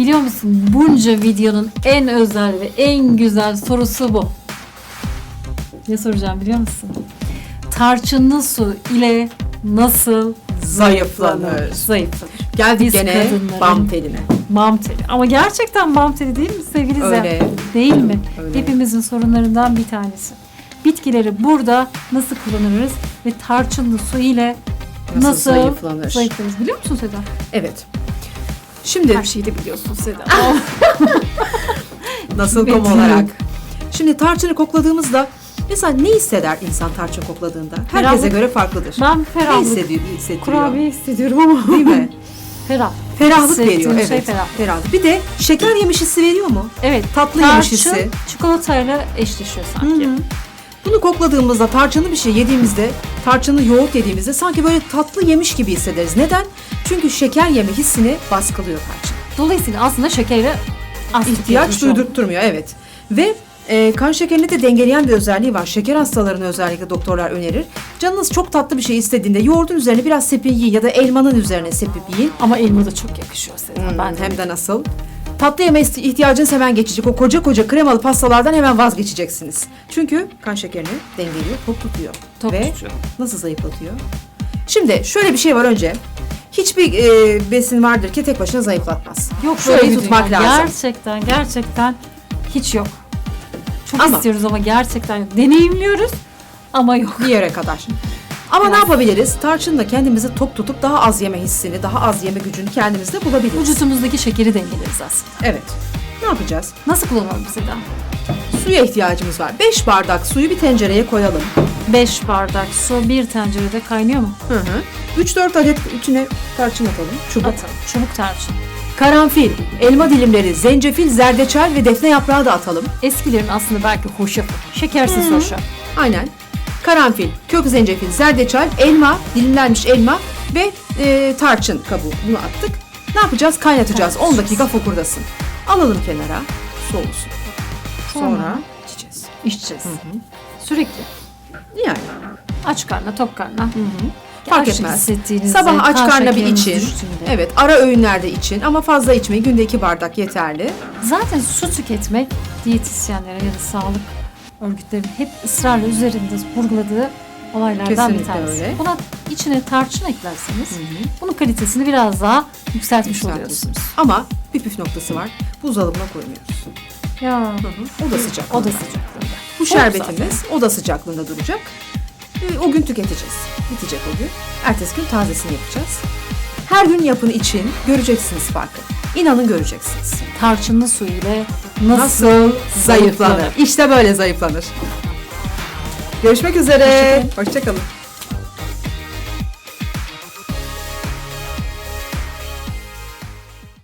Biliyor musun bunca videonun en özel ve en güzel sorusu bu. Ne soracağım biliyor musun? Tarçınlı su ile nasıl Zayıflanır. Zayıflanır. Geldik Biz gene kadınların- bam teline. Bam teli. Ama gerçekten bam teli değil mi sevgili Zem? Öyle. Değil mi? Öyle. Hepimizin sorunlarından bir tanesi. Bitkileri burada nasıl kullanırız ve tarçınlı su ile Nasıl nasıl, zayıflanır? zayıflarız biliyor musun Seda? Evet. Şimdi Her şeyi de biliyorsun Seda. nasıl kom olarak. Şimdi tarçını kokladığımızda mesela ne hisseder insan tarçın kokladığında? Herkese Ferahlık. göre farklıdır. ben Ne ferahlık, hissediyor? hissediyor? kurabiye hissediyorum ama. Değil mi? Ferah. Ferahlık Hissettiğim veriyor. şey evet. ferah. Ferahlık. Bir de şeker yemiş hissi veriyor mu? Evet. Tatlı yemiş Tarçın hissi. çikolatayla eşleşiyor sanki. Hı hı. Bunu kokladığımızda tarçınlı bir şey yediğimizde, tarçınlı yoğurt yediğimizde sanki böyle tatlı yemiş gibi hissederiz. Neden? Çünkü şeker yeme hissini baskılıyor tarçın. Dolayısıyla aslında şekere az İhtiyaç duydurtturmuyor evet. Ve e, kan şekerini de dengeleyen bir özelliği var. Şeker hastalarına özellikle doktorlar önerir. Canınız çok tatlı bir şey istediğinde yoğurdun üzerine biraz sepin yiyin ya da elmanın üzerine sepip yiyin. Ama elma da çok yakışıyor Seda. Hmm, ben de. hem de nasıl? Tatlı yeme ihtiyacınız hemen geçecek. O koca koca kremalı pastalardan hemen vazgeçeceksiniz. Çünkü kan şekerini dengeliyor, tok tutuyor. Tok Ve tutuyor. nasıl zayıflatıyor? Şimdi şöyle bir şey var önce. Hiçbir e, besin vardır ki tek başına zayıflatmaz. Yok Şöyle böyle bir tutmak dünya. lazım. Gerçekten gerçekten hiç yok. Çok Ama- istiyoruz ama gerçekten. Deneyimliyoruz ama yok. Bir yere kadar. Ama ne yapabiliriz? Tarçınla kendimizi tok tutup daha az yeme hissini, daha az yeme gücünü kendimizde bulabiliriz. Vücutumuzdaki şekeri dengeleriz aslında. Evet. Ne yapacağız? Nasıl kullanalım Seda? Suya ihtiyacımız var. 5 bardak suyu bir tencereye koyalım. 5 bardak su bir tencerede kaynıyor mu? Hı hı. 3-4 adet içine tarçın atalım. Çubuk. Atalım. Çubuk tarçın. Karanfil, elma dilimleri, zencefil, zerdeçal ve defne yaprağı da atalım. Eskilerin aslında belki hoşafı. Şekersiz hoşaf. Aynen. Karanfil, kök zencefil, zerdeçal, elma, dilimlenmiş elma ve e, tarçın kabuğu. Bunu attık. Ne yapacağız? Kaynatacağız. 10 dakika fokurdasın. Alalım kenara. Soğusun. Sonra Sonra içeceğiz. içeceğiz. Sürekli. Yani Aç karnına, tok karnına. fark Açlık etmez. hissettiğinizde, Sabah aç kan karnına bir için. düştüğünde. Evet, ara öğünlerde için ama fazla içmeyin. Günde 2 bardak yeterli. Zaten su tüketmek diyetisyenlere ya da sağlık örgütlerinin hep ısrarla üzerinde vurguladığı olaylardan bir Kesinlikle tanesi. öyle. Buna içine tarçın eklerseniz bunun kalitesini biraz daha yükseltmiş oluyorsunuz. Ama bir püf noktası var. Buzdolabına koymuyoruz. Ya O da sıcak. o da sıcaklığında. Bu şerbetimiz oda sıcaklığında duracak. Ee, O gün tüketeceğiz. Bitecek o gün. Ertesi gün tazesini yapacağız. Her gün yapın için göreceksiniz farkı. İnanın göreceksiniz. Tarçınlı su ile nasıl, Nasıl zayıflanır? İşte böyle zayıflanır. Görüşmek üzere. Hoşçakalın.